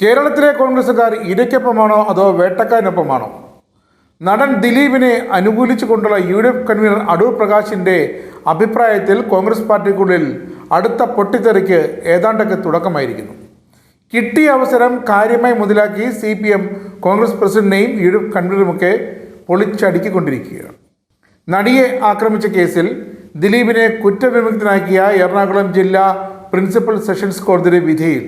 കേരളത്തിലെ കോൺഗ്രസ്സുകാർ ഇരയ്ക്കൊപ്പമാണോ അതോ വേട്ടക്കാരനൊപ്പമാണോ? നടൻ ദിലീപിനെ അനുകൂലിച്ചുകൊണ്ടുള്ള U D F convener Adoor പ്രകാശിന്റെ അഭിപ്രായത്തിൽ കോൺഗ്രസ് പാർട്ടിക്കുള്ളിൽ അടുത്ത പൊട്ടിത്തെറിക്ക് ഏതാണ്ടൊക്കെ തുടക്കമായിരിക്കുന്നു. കിട്ടിയ അവസരം കാര്യമായി മുതലാക്കി സി പി എം കോൺഗ്രസ് പ്രസിഡന്റിനെയും യു ഡി എഫ് കൺവീനറുമൊക്കെ പൊളിച്ചടുക്കിക്കൊണ്ടിരിക്കുകയാണ്. നടിയെ ആക്രമിച്ച കേസിൽ ദിലീപിനെ കുറ്റവിമുക്തനാക്കിയ എറണാകുളം ജില്ലാ പ്രിൻസിപ്പൽ സെഷൻസ് കോടതിയുടെ വിധിയിൽ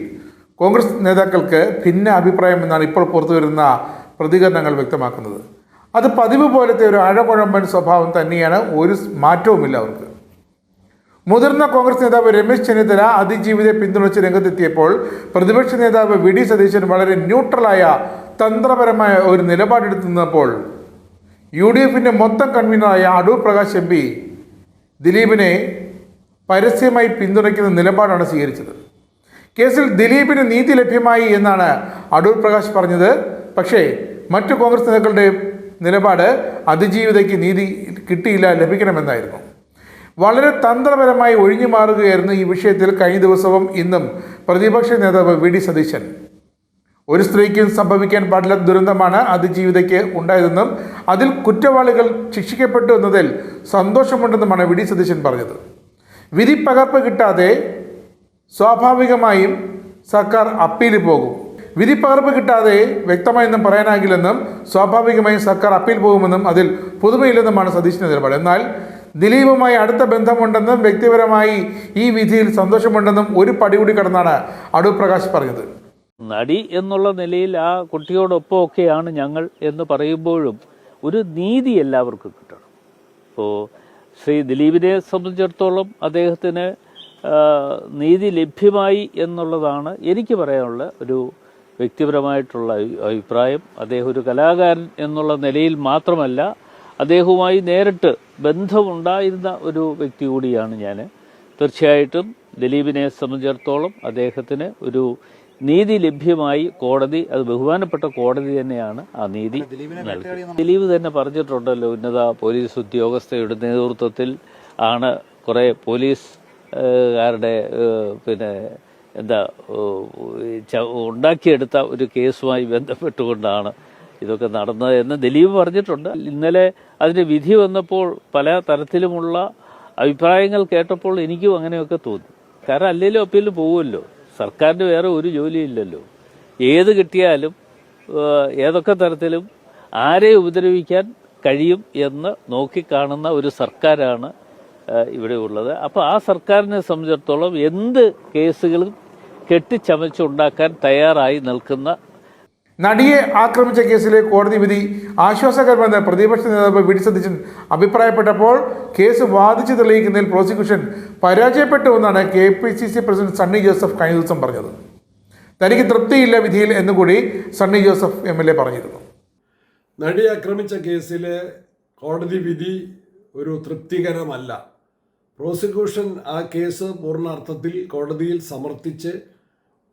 കോൺഗ്രസ് നേതാക്കൾക്ക് ഭിന്ന അഭിപ്രായം എന്നാണ് ഇപ്പോൾ പുറത്തുവരുന്ന പ്രതികരണങ്ങൾ വ്യക്തമാക്കുന്നത്. അത് പതിവ് പോലത്തെ ഒരു അഴകുഴമ്പൻ സ്വഭാവം തന്നെയാണ് ഒരു മാറ്റവുമില്ല അവർക്ക്. മുതിർന്ന കോൺഗ്രസ് നേതാവ് രമേശ് ചെന്നിത്തല അതിജീവിതയെ പിന്തുണച്ച് രംഗത്തെത്തിയപ്പോൾ പ്രതിപക്ഷ നേതാവ് വി. ഡി. സതീശൻ വളരെ ന്യൂട്രലായ തന്ത്രപരമായ ഒരു നിലപാടെടുത്തു നിന്നപ്പോൾ യു. ഡി. എഫിന്റെ മൊത്തം കൺവീനറായ അടൂർ പ്രകാശ് എം പി ദിലീപിനെ പരസ്യമായി പിന്തുണയ്ക്കുന്ന നിലപാടാണ് സ്വീകരിച്ചത്. കേസിൽ ദിലീപിന് നീതി ലഭ്യമായി എന്നാണ് അടൂർ പ്രകാശ് പറഞ്ഞത്. പക്ഷേ മറ്റു കോൺഗ്രസ് നേതാക്കളുടെ നിലപാട് അതിജീവിതയ്ക്ക് നീതി കിട്ടിയില്ല ലഭിക്കണമെന്നായിരുന്നു. വളരെ തന്ത്രപരമായി ഒഴിഞ്ഞു മാറുകയായിരുന്നു ഈ വിഷയത്തിൽ കഴിഞ്ഞ ദിവസവും ഇന്നും പ്രതിപക്ഷ നേതാവ് വി. ഡി. സതീശൻ. ഒരു സ്ത്രീക്കും സംഭവിക്കാൻ പാടില്ലാത്ത ദുരന്തമാണ് അതിജീവിതയ്ക്ക് ഉണ്ടായതെന്നും അതിൽ കുറ്റവാളികൾ ശിക്ഷിക്കപ്പെട്ടു എന്നതിൽ സന്തോഷമുണ്ടെന്നുമാണ് വി. ഡി. സതീശൻ പറഞ്ഞത്. വിധി പകർപ്പ് കിട്ടാതെ സ്വാഭാവികമായും സർക്കാർ അപ്പീലിൽ പോകും. വിധി പകർപ്പ് കിട്ടാതെ വ്യക്തമായൊന്നും പറയാനാകില്ലെന്നും സ്വാഭാവികമായും സർക്കാർ അപ്പീൽ പോകുമെന്നും അതിൽ പുതുമയില്ലെന്നുമാണ് സതീശിന്റെ നിലപാട്. എന്നാൽ ദിലീപുമായി അടുത്ത ബന്ധമുണ്ടെന്നും വ്യക്തിപരമായി ഈ വിധിയിൽ സന്തോഷമുണ്ടെന്നും ഒരു പടി കൂടി കടന്നാണ് അടൂർ പ്രകാശ് പറഞ്ഞത്. നടി എന്നുള്ള നിലയിൽ ആ കുട്ടിയോടൊപ്പം ഒക്കെയാണ് ഞങ്ങൾ എന്ന് പറയുമ്പോഴും ഒരു നീതി എല്ലാവർക്കും കിട്ടണം. ഇപ്പോൾ ശ്രീ ദിലീപിനെ സംബന്ധിച്ചിടത്തോളം അദ്ദേഹത്തിന് നീതി ലഭ്യമായി എന്നുള്ളതാണ് എനിക്ക് പറയാനുള്ള ഒരു വ്യക്തിപരമായിട്ടുള്ള അഭിപ്രായം. അദ്ദേഹം ഒരു കലാകാരൻ എന്നുള്ള നിലയിൽ മാത്രമല്ല അദ്ദേഹവുമായി നേരിട്ട് ബന്ധമുണ്ടായിരുന്ന ഒരു വ്യക്തി കൂടിയാണ് ഞാൻ തീർച്ചയായിട്ടും ദിലീപിനെ സംബന്ധിച്ചിടത്തോളം അദ്ദേഹത്തിന് ഒരു നീതി ലഭ്യമായി കോടതി അത് ബഹുമാനപ്പെട്ട കോടതി തന്നെയാണ് ആ നീതി ദിലീപ് തന്നെ പറഞ്ഞിട്ടുണ്ടല്ലോ ഉന്നത പോലീസ് ഉദ്യോഗസ്ഥയുടെ നേതൃത്വത്തിൽ ആണ് കുറേ പോലീസ് കാരുടെ പിന്നെ എന്താ ഉണ്ടാക്കിയെടുത്ത ഒരു കേസുമായി ബന്ധപ്പെട്ടുകൊണ്ടാണ് ഇതൊക്കെ നടന്നത് എന്ന് ദിലീപ് പറഞ്ഞിട്ടുണ്ട്. ഇന്നലെ അതിന്റെ വിധി വന്നപ്പോൾ പല തരത്തിലുമുള്ള അഭിപ്രായങ്ങൾ കേട്ടപ്പോൾ എനിക്കും അങ്ങനെയൊക്കെ തോന്നി. കാരണം അല്ലെങ്കിലും അപ്പീലിൽ പോകുമല്ലോ സർക്കാരിന് വേറെ ഒരു ജോലിയില്ലല്ലോ. ഏത് കിട്ടിയാലും ഏതൊക്കെ തരത്തിലും ആരെ ഉപദ്രവിക്കാൻ കഴിയും എന്ന് നോക്കിക്കാണുന്ന ഒരു സർക്കാരാണ് ഇവിടെ ഉള്ളത്. അപ്പോൾ ആ സർക്കാരിനെ സംബന്ധിച്ചിടത്തോളം എന്ത് കേസുകളും കെട്ടിച്ചമച്ചുണ്ടാക്കാൻ തയ്യാറായി നിൽക്കുന്ന നടിയെ ആക്രമിച്ച കേസിലെ കോടതി വിധി ആശ്വാസകരമെന്ന് പ്രതിപക്ഷ നേതാവ് വി ഡി സതീശൻ അഭിപ്രായപ്പെട്ടപ്പോൾ കേസ് വാദിച്ചു തെളിയിക്കുന്നതിൽ prosecution പരാജയപ്പെട്ടുവെന്നാണ് K P C C president Sunny Joseph കഴിഞ്ഞ ദിവസം പറഞ്ഞത്. തനിക്ക് തൃപ്തിയില്ല വിധിയിൽ എന്നുകൂടി Sunny Joseph M L A പറഞ്ഞിരുന്നു. നടി ആക്രമിച്ച കേസിലെ കോടതി വിധി ഒരു തൃപ്തികരമല്ല. പ്രോസിക്യൂഷൻ ആ കേസ് പൂർണാർത്ഥത്തിൽ കോടതിയിൽ സമർത്ഥിച്ച്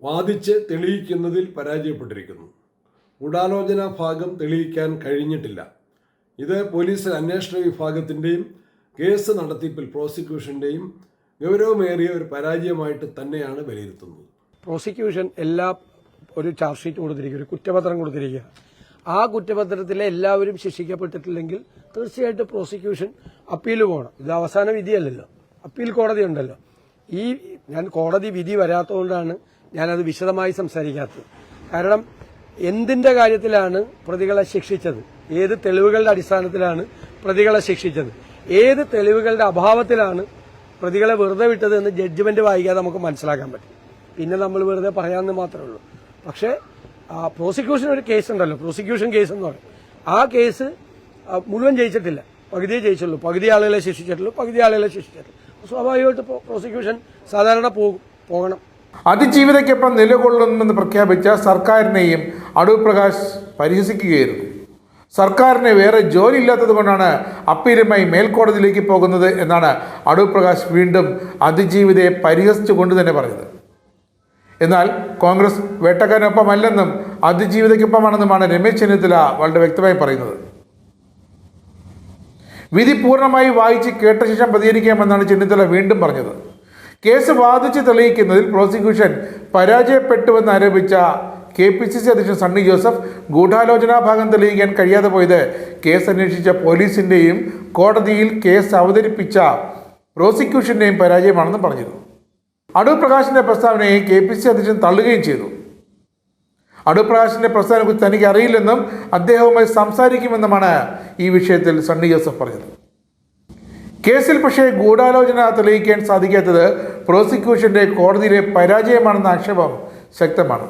വാദിച്ച് തെളിയിക്കുന്നതിൽ പരാജയപ്പെട്ടിരിക്കുന്നു. ഗൂഢാലോചന ഭാഗം തെളിയിക്കാൻ കഴിഞ്ഞിട്ടില്ല. ഇത് പോലീസ് അന്വേഷണ വിഭാഗത്തിന്റെയും കേസ് നടത്തിപ്പിൽ പ്രോസിക്യൂഷന്റെയും ഗൗരവമേറിയ ഒരു പരാജയമായിട്ട് തന്നെയാണ് വിലയിരുത്തുന്നത്. പ്രോസിക്യൂഷൻ എല്ലാ ഒരു ചാർജ് ഷീറ്റ് കൊടുത്തിരിക്കുക ഒരു കുറ്റപത്രം കൊടുത്തിരിക്കുക. ആ കുറ്റപത്രത്തിലെ എല്ലാവരും ശിക്ഷിക്കപ്പെട്ടിട്ടില്ലെങ്കിൽ തീർച്ചയായിട്ടും പ്രോസിക്യൂഷൻ അപ്പീൽ പോകണം. ഇത് അവസാന വിധിയല്ലല്ലോ. അപ്പീൽ കോടതി ഉണ്ടല്ലോ. ഈ ഞാൻ കോടതി വിധി വരാത്തതുകൊണ്ടാണ് ഞാനത് വിശദമായി സംസാരിക്കാത്തത്. കാരണം എന്തിന്റെ കാര്യത്തിലാണ് പ്രതികളെ ശിക്ഷിച്ചത്? ഏത് തെളിവുകളുടെ അടിസ്ഥാനത്തിലാണ് പ്രതികളെ ശിക്ഷിച്ചത്? ഏത് തെളിവുകളുടെ അഭാവത്തിലാണ് പ്രതികളെ വെറുതെ വിട്ടത് എന്ന് ജഡ്ജ്മെന്റ് വായിക്കാതെ നമുക്ക് മനസ്സിലാക്കാൻ പറ്റും. പിന്നെ നമ്മൾ വെറുതെ പറയാമെന്ന് മാത്രമേ ഉള്ളൂ. പക്ഷേ പ്രോസിക്യൂഷൻ ഒരു കേസ് ഉണ്ടല്ലോ. പ്രോസിക്യൂഷൻ കേസ് എന്ന് പറയും. ആ കേസ് മുഴുവൻ ജയിച്ചിട്ടില്ല. പകുതിയെ ജയിച്ചുള്ളൂ. പകുതി ആളുകളെ ശിക്ഷിച്ചിട്ടുള്ളൂ പകുതി ആളുകളെ ശിക്ഷിച്ചിട്ടുള്ളൂ സ്വാഭാവികമായിട്ട് പ്രോ- പ്രോസിക്യൂഷൻ സാധാരണ പോകും പോകണം. അതിജീവിതയ്ക്കൊപ്പം നിലകൊള്ളുമെന്ന് പ്രഖ്യാപിച്ച സർക്കാരിനെയും അടൂർ പ്രകാശ് പരിഹസിക്കുകയായിരുന്നു. സർക്കാരിന് വേറെ ജോലി ഇല്ലാത്തത് കൊണ്ടാണ് അപ്പീലുമായി മേൽക്കോടതിയിലേക്ക് പോകുന്നത് എന്നാണ് അടൂർ പ്രകാശ് വീണ്ടും അതിജീവിതയെ പരിഹസിച്ചുകൊണ്ട് തന്നെ പറഞ്ഞത്. എന്നാൽ കോൺഗ്രസ് വേട്ടക്കാരനൊപ്പമല്ലെന്നും അതിജീവിതയ്ക്കൊപ്പമാണെന്നുമാണ് രമേശ് ചെന്നിത്തല വളരെ വ്യക്തമായി പറയുന്നത്. വിധി പൂർണമായി വായിച്ച് കേട്ട ശേഷം പ്രതികരിക്കാമെന്നാണ് ചെന്നിത്തല വീണ്ടും പറഞ്ഞത്. കേസ് വാദിച്ച് തെളിയിക്കുന്നതിൽ പ്രോസിക്യൂഷൻ പരാജയപ്പെട്ടുവെന്ന് ആരോപിച്ച കെ പി സി സി അധ്യക്ഷൻ സണ്ണി ജോസഫ് ഗൂഢാലോചനാ ഭാഗം തെളിയിക്കാൻ കഴിയാതെ പോയത് കേസ് അന്വേഷിച്ച പോലീസിന്റെയും കോടതിയിൽ കേസ് അവതരിപ്പിച്ച പ്രോസിക്യൂഷന്റെയും പരാജയമാണെന്ന് പറഞ്ഞിരുന്നു. അടൂർ പ്രകാശിന്റെ പ്രസ്താവനയെ കെ പി സി അധ്യക്ഷൻ തള്ളുകയും ചെയ്തു. അടൂർ പ്രകാശിന്റെ പ്രസ്താവനയെക്കുറിച്ച് തനിക്ക് അറിയില്ലെന്നും അദ്ദേഹവുമായി സംസാരിക്കുമെന്നുമാണ് ഈ വിഷയത്തിൽ സണ്ണി ജോസഫ് പറഞ്ഞത്. കേസിൽ പക്ഷേ ഗൂഢാലോചന തെളിയിക്കാൻ സാധിക്കാത്തത് പ്രോസിക്യൂഷന്റെ കോടതിയിലെ പരാജയമാണെന്ന ആക്ഷേപം ശക്തമാണ്.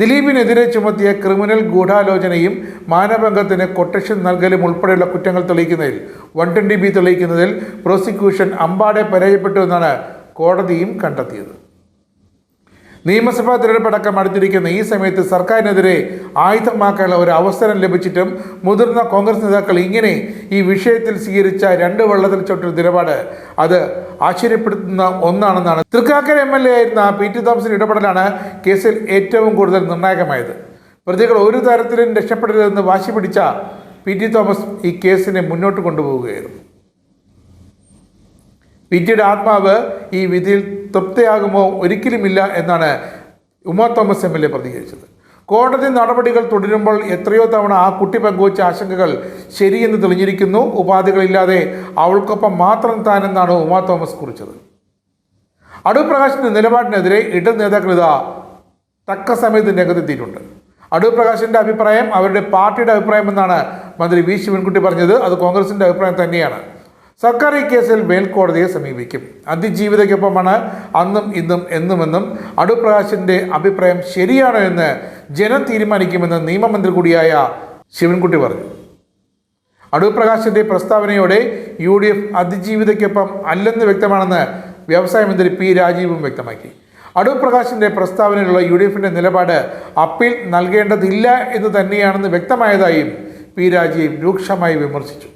ദിലീപിനെതിരെ ചുമത്തിയ ക്രിമിനൽ ഗൂഢാലോചനയും മാനഭംഗത്തിന് കൊട്ടേഷൻ നൽകലും ഉൾപ്പെടെയുള്ള കുറ്റങ്ങൾ തെളിയിക്കുന്നതിൽ വൺ ട്വന്റി ബി തെളിയിക്കുന്നതിൽ പ്രോസിക്യൂഷൻ അമ്പാടെ പരാജയപ്പെട്ടു എന്നാണ് കോടതിയും കണ്ടെത്തിയത്. നിയമസഭാ തിരഞ്ഞെടുപ്പടക്കം അടുത്തിരിക്കുന്ന ഈ സമയത്ത് സർക്കാരിനെതിരെ ആയുധമാക്കാനുള്ള ഒരു അവസരം ലഭിച്ചിട്ടും മുതിർന്ന കോൺഗ്രസ് നേതാക്കൾ ഇങ്ങനെ ഈ വിഷയത്തിൽ സ്വീകരിച്ച രണ്ട് വെള്ളത്തിൽ ചോട്ടൊരു നിലപാട് അത് ആശ്ചര്യപ്പെടുത്തുന്ന ഒന്നാണെന്നാണ്. തൃക്കാക്കര എം എൽ എ ആയിരുന്ന പി ടി തോമസിന്റെ ഇടപെടലാണ് കേസിൽ ഏറ്റവും കൂടുതൽ നിർണായകമായത്. പ്രതികൾ ഒരു തരത്തിലും രക്ഷപ്പെടരുതെന്ന് വാശി പിടിച്ച പി ടി തോമസ് ഈ കേസിനെ മുന്നോട്ട് കൊണ്ടുപോവുകയായിരുന്നു. ടിയുടെ ആത്മാവ് ഈ വിധിയിൽ തൃപ്തിയാകുമോ ഒരിക്കലുമില്ല എന്നാണ് Uma Thomas M L A പ്രതികരിച്ചത്. കോടതി നടപടികൾ തുടരുമ്പോൾ എത്രയോ തവണ ആ കുട്ടി പങ്കുവച്ച ആശങ്കകൾ ശരിയെന്ന് തെളിഞ്ഞിരിക്കുന്നു. ഉപാധികളില്ലാതെ അവൾക്കൊപ്പം മാത്രം താനെന്നാണ് ഉമാ തോമസ് കുറിച്ചത്. അടൂർ പ്രകാശിന്റെ നിലപാടിനെതിരെ ഇടത് നേതാക്കൾ ഇതാ തക്ക സമയത്ത് രംഗത്തെത്തിയിട്ടുണ്ട്. അടൂർ പ്രകാശിന്റെ അഭിപ്രായം അവരുടെ പാർട്ടിയുടെ അഭിപ്രായം എന്നാണ് മന്ത്രി വി ശിവൻകുട്ടി പറഞ്ഞത്. അത് കോൺഗ്രസിന്റെ അഭിപ്രായം തന്നെയാണ്. സർക്കാർ ഈ കേസിൽ മേൽക്കോടതിയെ സമീപിക്കും. അതിജീവിതയ്ക്കൊപ്പമാണ് അന്നും ഇന്നും എന്നുമെന്നും അടുപ്രകാശിന്റെ അഭിപ്രായം ശരിയാണോ എന്ന് ജനം തീരുമാനിക്കുമെന്ന് നിയമമന്ത്രി കൂടിയായ ശിവൻകുട്ടി പറഞ്ഞു. അടുപ്രകാശിന്റെ പ്രസ്താവനയോടെ യു ഡി എഫ് അതിജീവിതയ്ക്കൊപ്പം അല്ലെന്ന് വ്യക്തമാണെന്ന് വ്യവസായ മന്ത്രി പി രാജീവും വ്യക്തമാക്കി. അടൂർ പ്രകാശിന്റെ പ്രസ്താവനയിലുള്ള യു ഡി എഫിന്റെ നിലപാട് അപ്പീൽ നൽകേണ്ടതില്ല എന്ന് തന്നെയാണെന്ന് വ്യക്തമായതായും പി രാജീവ് രൂക്ഷമായി വിമർശിച്ചു.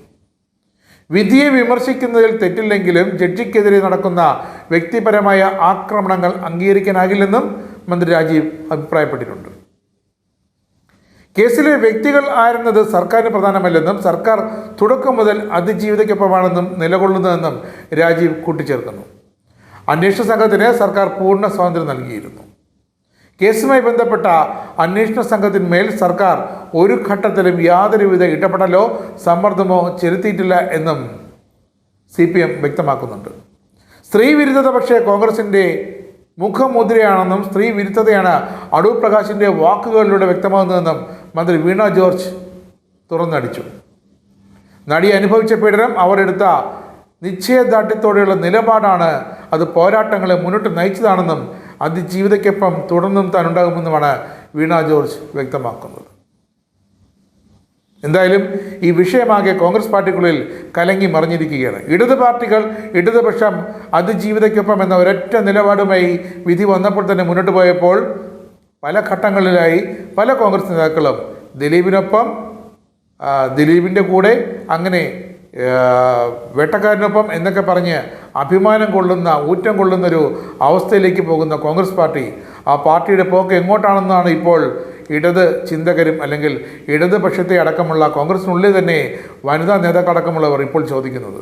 വിധിയെ വിമർശിക്കുന്നതിൽ തെറ്റില്ലെങ്കിലും ജഡ്ജിക്കെതിരെ നടക്കുന്ന വ്യക്തിപരമായ ആക്രമണങ്ങൾ അംഗീകരിക്കാനാകില്ലെന്നും മന്ത്രി രാജീവ് അഭിപ്രായപ്പെട്ടിട്ടുണ്ട്. കേസിലെ വ്യക്തികൾ ആയിരുന്നത് സർക്കാരിന് പ്രധാനമല്ലെന്നും സർക്കാർ തുടക്കം മുതൽ അതിജീവിതയ്ക്കൊപ്പമാണെന്നും നിലകൊള്ളുന്നതെന്നും രാജീവ് കൂട്ടിച്ചേർക്കുന്നു. അന്വേഷണ സംഘത്തിന് സർക്കാർ പൂർണ സ്വാതന്ത്ര്യം നൽകിയിരുന്നു. കേസുമായി ബന്ധപ്പെട്ട അന്വേഷണ സംഘത്തിന്മേൽ സർക്കാർ ഒരു ഘട്ടത്തിലും യാതൊരുവിധ ഇടപെടലോ സമ്മർദ്ദമോ ചെലുത്തിയിട്ടില്ല എന്നും സി പി എം വ്യക്തമാക്കുന്നുണ്ട്. സ്ത്രീ വിരുദ്ധത പക്ഷേ കോൺഗ്രസിന്റെ മുഖമുദ്രയാണെന്നും സ്ത്രീ വിരുദ്ധതയാണ് അടൂർ പ്രകാശിന്റെ വാക്കുകളിലൂടെ വ്യക്തമാകുന്നതെന്നും മന്ത്രി വീണ ജോർജ് തുറന്നടിച്ചു. നടി അനുഭവിച്ച പീഡനം അവരെടുത്ത നിശ്ചയദാർഢ്യത്തോടെയുള്ള നിലപാടാണ് അത് പോരാട്ടങ്ങളെ മുന്നോട്ട് നയിച്ചതാണെന്നും അതിജീവിതയ്ക്കൊപ്പം തുടർന്നും താൻ ഉണ്ടാകുമെന്നുമാണ് വീണ ജോർജ് വ്യക്തമാക്കുന്നത്. എന്തായാലും ഈ വിഷയമാകെ കോൺഗ്രസ് പാർട്ടിക്കുള്ളിൽ കലങ്ങി മറിഞ്ഞിരിക്കുകയാണ്. ഇടത് പാർട്ടികൾ ഇടതുപക്ഷം അതിജീവിതയ്ക്കൊപ്പം എന്ന ഒരൊറ്റ നിലപാടുമായി വിധി വന്നപ്പോൾ തന്നെ മുന്നോട്ട് പോയപ്പോൾ പല ഘട്ടങ്ങളിലായി പല കോൺഗ്രസ് നേതാക്കളും ദിലീപിനൊപ്പം ദിലീപിന്റെ കൂടെ അങ്ങനെ വേട്ടക്കാരനൊപ്പം എന്നൊക്കെ പറഞ്ഞ് അഭിമാനം കൊള്ളുന്ന ഊറ്റം കൊള്ളുന്നൊരു അവസ്ഥയിലേക്ക് പോകുന്ന കോൺഗ്രസ് പാർട്ടി ആ പാർട്ടിയുടെ പോക്ക് എങ്ങോട്ടാണെന്നാണ് ഇപ്പോൾ ഇടത് ചിന്തകരും അല്ലെങ്കിൽ ഇടതുപക്ഷത്തെ അടക്കമുള്ള കോൺഗ്രസിനുള്ളിൽ തന്നെ വനിതാ നേതാക്കളടക്കമുള്ളവർ ഇപ്പോൾ ചോദിക്കുന്നത്.